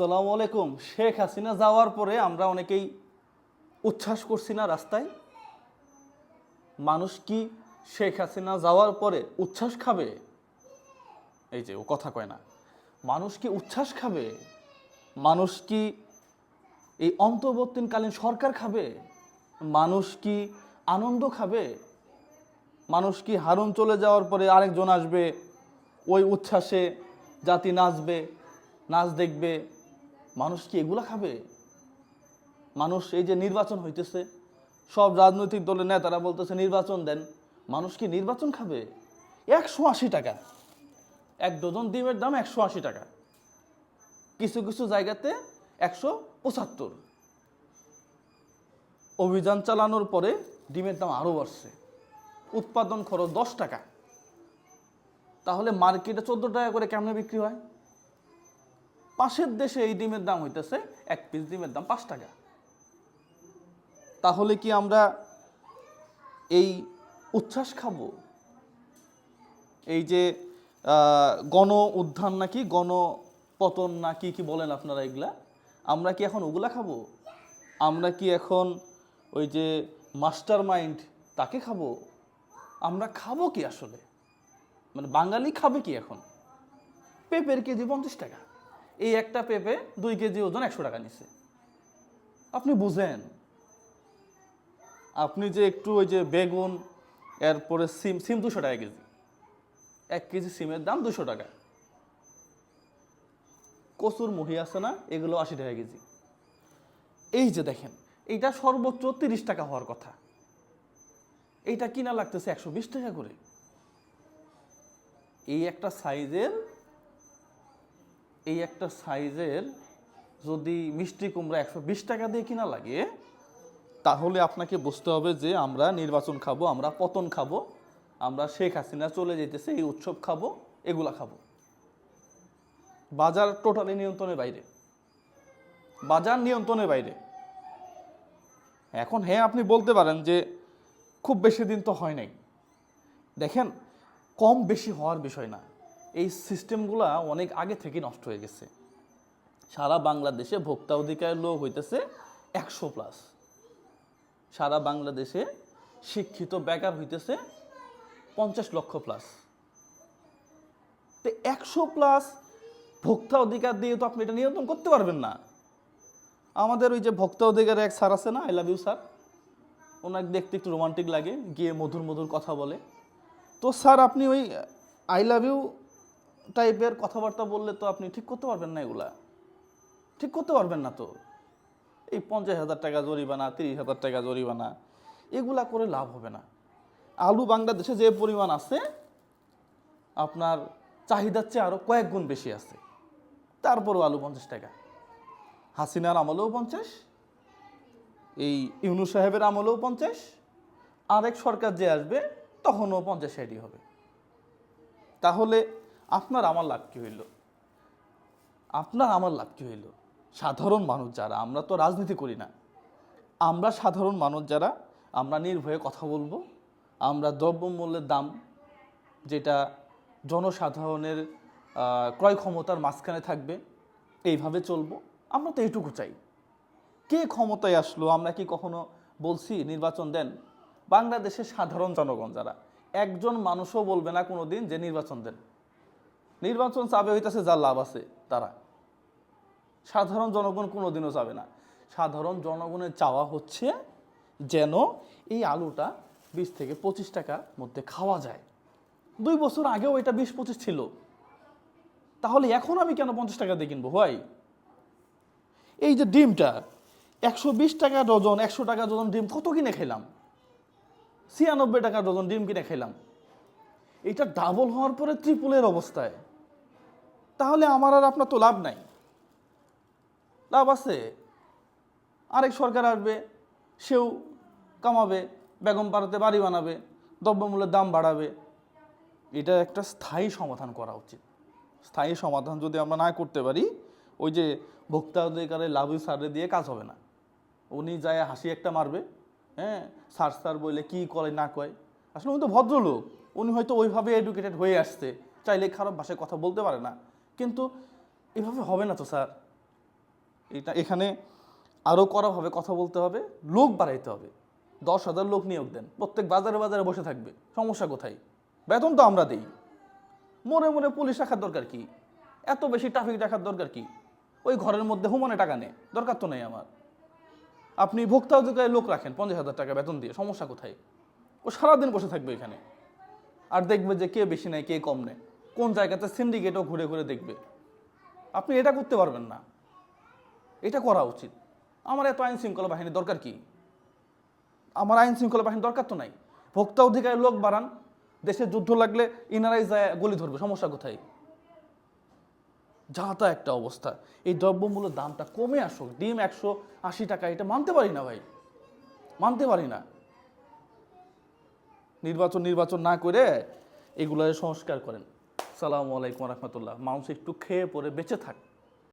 আসসালামু আলাইকুম। শেখ হাসিনা যাওয়ার পরে আমরা অনেকেই উচ্ছ্বাস করছি না রাস্তায়। মানুষ কি শেখ হাসিনা যাওয়ার পরে উচ্ছ্বাস খাবে? এই যে ও কথা কয় না। মানুষ কি উচ্ছ্বাস খাবে? মানুষ কি এই অন্তর্বর্তীকালীন সরকার খাবে? মানুষ কি আনন্দ খাবে? মানুষ কি হারুন চলে যাওয়ার পরে আরেকজন আসবে? ওই উচ্ছ্বাসে জাতি নাচবে, নাচ দেখবে মানুষ কি এগুলা খাবে? মানুষ এই যে নির্বাচন হইতেছে, সব রাজনৈতিক দলের নেতারা বলতেছে, নির্বাচন দেন। মানুষ কি নির্বাচন খাবে? একশো আশি টাকা। এক ডজন ডিমের দাম একশো আশি টাকা। কিছু কিছু জায়গাতে একশো পঁচাত্তর। অভিযান চালানোর পরে ডিমের দাম আরও বাড়ছে। উৎপাদন খরচ দশ টাকা। তাহলে মার্কেটে চোদ্দ টাকা করে কেমনে বিক্রি হয়? পাশের দেশে এই ডিমের দাম হইতেছে এক পিস ডিমের দাম পাঁচ টাকা। তাহলে কি আমরা এই উচ্ছ্বাস খাব? এই যে গণ উত্থান নাকি, গণ পতন না কি কি বলেন আপনারা এগুলা? আমরা কি এখন ওগুলা খাব? আমরা কি এখন ওই যে মাস্টার মাইন্ড তাকে খাব? আমরা খাব কি আসলে? মানে বাঙালি খাবে কি এখন? পেঁপের কেজি পঞ্চাশ টাকা। এই একটা পেঁপে দুই কেজি ওজন একশো টাকা নিছে। আপনি বুঝেন। আপনি যে একটু ওই যে বেগুন, এরপরে সিম সিম দুশো টাকা কেজি। এক কেজি সিমের দাম দুশো টাকা। কচুর মুহি আছে না, এগুলো আশি টাকা কেজি। এই যে দেখেন, এইটা সর্বোচ্চ তিরিশ টাকা হওয়ার কথা। এইটা কিনা লাগতেছে একশো বিশ টাকা করে। এই একটা সাইজের এই একটা সাইজের যদি মিষ্টি কুমড়া একশো বিশ টাকা দিয়ে কিনা লাগে, তাহলে আপনাকে বুঝতে হবে যে আমরা নির্বাচন খাব, আমরা পতন খাব, আমরা শেখ হাসিনা চলে যেতেছে, এই উৎসব খাব, এগুলা খাব। বাজার টোটালি নিয়ন্ত্রণের বাইরে। বাজার নিয়ন্ত্রণের বাইরে। এখন হ্যাঁ আপনি বলতে পারেন যে খুব বেশি দিন তো হয় নাই। দেখেন, কম বেশি হওয়ার বিষয় না। এই সিস্টেমগুলা অনেক আগে থেকে নষ্ট হয়ে গেছে। সারা বাংলাদেশে ভোক্তা অধিকার লোক হইতেছে একশো প্লাস সারা বাংলাদেশে শিক্ষিত বেকার হইতেছে পঞ্চাশ লক্ষ প্লাস তো একশো প্লাস ভোক্তা অধিকার দিয়ে তো আপনি এটা নিয়ন্ত্রণ করতে পারবেন না। আমাদের ওই যে ভোক্তা অধিকারের এক স্যার আছে না আই লাভ ইউ স্যার ওনাকে দেখতে একটু রোমান্টিক লাগে, গিয়ে মধুর মধুর কথা বলে। তো স্যার, আপনি ওই আই লাভ ইউ টাইপের কথাবার্তা বললে তো আপনি ঠিক করতে পারবেন না এগুলা। ঠিক করতে পারবেন না তো। এই পঞ্চাশ হাজার টাকা জরিমানা, তিরিশ হাজার টাকা জরিমানা, এগুলা করে লাভ হবে না। আলু বাংলাদেশে যে পরিমাণ আছে, আপনার চাহিদার চেয়ে আরও কয়েক গুণ বেশি আছে। তারপরও আলু পঞ্চাশ টাকা। হাসিনার আমলেও পঞ্চাশ, এই ইউনু সাহেবের আমলেও পঞ্চাশ, আরেক সরকার যে আসবে, তখনও পঞ্চাশ ষাটই হবে। তাহলে আপনার আমার লাভ কী হইল। আপনার আমার লাভ কী হইল। সাধারণ মানুষ যারা, আমরা তো রাজনীতি করি না। আমরা সাধারণ মানুষ যারা, আমরা নির্ভয়ে কথা বলব। আমরা দ্রব্যমূল্যের দাম, যেটা জনসাধারণের ক্রয় ক্ষমতার মাঝখানে থাকবে, এইভাবে চলবো। আমরা তো এইটুকু চাই। কে ক্ষমতায় আসলো, আমরা কি কখনো বলছি, নির্বাচন দেন? বাংলাদেশের সাধারণ জনগণ যারা, একজন মানুষও বলবে না কোনো দিন যে নির্বাচন দেন। নির্বাচন চাবে হইতেছে যার লাভ আছে, তারা। সাধারণ জনগণ কোনোদিনও যাবে না। সাধারণ জনগণের চাওয়া হচ্ছে যেন এই আলুটা বিশ থেকে পঁচিশ টাকার মধ্যে খাওয়া যায়। দুই বছর আগেও এটা বিশ পঁচিশ ছিল। তাহলে এখন আমি কেন পঞ্চাশ টাকা দিয়ে কিনবো ভাই? এই যে ডিমটা, একশো বিশ টাকা ডজন, একশো টাকা ডজন ডিম কত কিনে খেলাম ছিয়ানব্বই টাকা ডজন ডিম কিনে খেলাম এটা ডাবল হওয়ার পরে ত্রিপুলের অবস্থায়। তাহলে আমার আর আপনার তো লাভ নাই। লাভ আছে। আরেক সরকার আসবে, সেও কামাবে, বেগম পাড়াতে বাড়ি বানাবে, দ্রব্যমূল্যের দাম বাড়াবে। এটা একটা স্থায়ী সমাধান করা উচিত। স্থায়ী সমাধান যদি আমরা না করতে পারি, ওই যে ভোক্তা অধিকারের লাভ সারে দিয়ে কাজ হবে না। উনি যায় হাসি একটা মারবে হ্যাঁ? সার সার বলে কি করে, না কয় আসলে উনি তো ভদ্রলোক। উনি হয়তো ওইভাবে এডুকেটেড হয়ে আসছে। চাইলে খারাপ ভাষায় কথা বলতে পারে না। কিন্তু এভাবে হবে না তো স্যার। এটা এখানে আরও করা হবে, কথা বলতে হবে, লোক বাড়াইতে হবে। দশ হাজার লোক নিয়োগ দেন, প্রত্যেক বাজারে বাজারে বসে থাকবে, সমস্যা কোথায়? বেতন তো আমরা দিই। মনে মনে পুলিশ রাখার দরকার কি? এত বেশি ট্রাফিক রাখার দরকার কি? ওই ঘরের মধ্যে হুমানে টাকা নেই, দরকার তো নেই আমার। আপনি ভোক্তা অধিকারে লোক রাখেন, পঞ্চাশ হাজার টাকা বেতন দিয়ে, সমস্যা কোথায়? ও সারাদিন বসে থাকবে এখানে। আর দেখবে যে কে বেশি নেয়, কে কম নেয়। কোন জায়গাতে সিন্ডিকেটও ঘুরে ঘুরে দেখবে? আপনি এটা করতে পারবেন না। এটা করা উচিত। আমার এত আইন শৃঙ্খলা বাহিনীর দরকার কি? আমার আইন শৃঙ্খলা বাহিনীর দরকার তো নাই। ভোক্তা অধিকারের লোক বাড়ান, দেশে যুদ্ধ লাগলে ইনারাই যায়, গলি ধরবে, সমস্যা কোথায়? যা তা একটা অবস্থা। এই দ্রব্যমূল্যের দামটা কমে আসুক, ডিম একশো আশি টাকা, এটা মানতে পারি না ভাই। মানতে পারি না। নির্বাচন নির্বাচন না করে এগুলো সংস্কার করেন। সালামু আলাইকুম রহমতুল্লাহ। মানুষ একটু খেয়ে পরে বেঁচে থাক।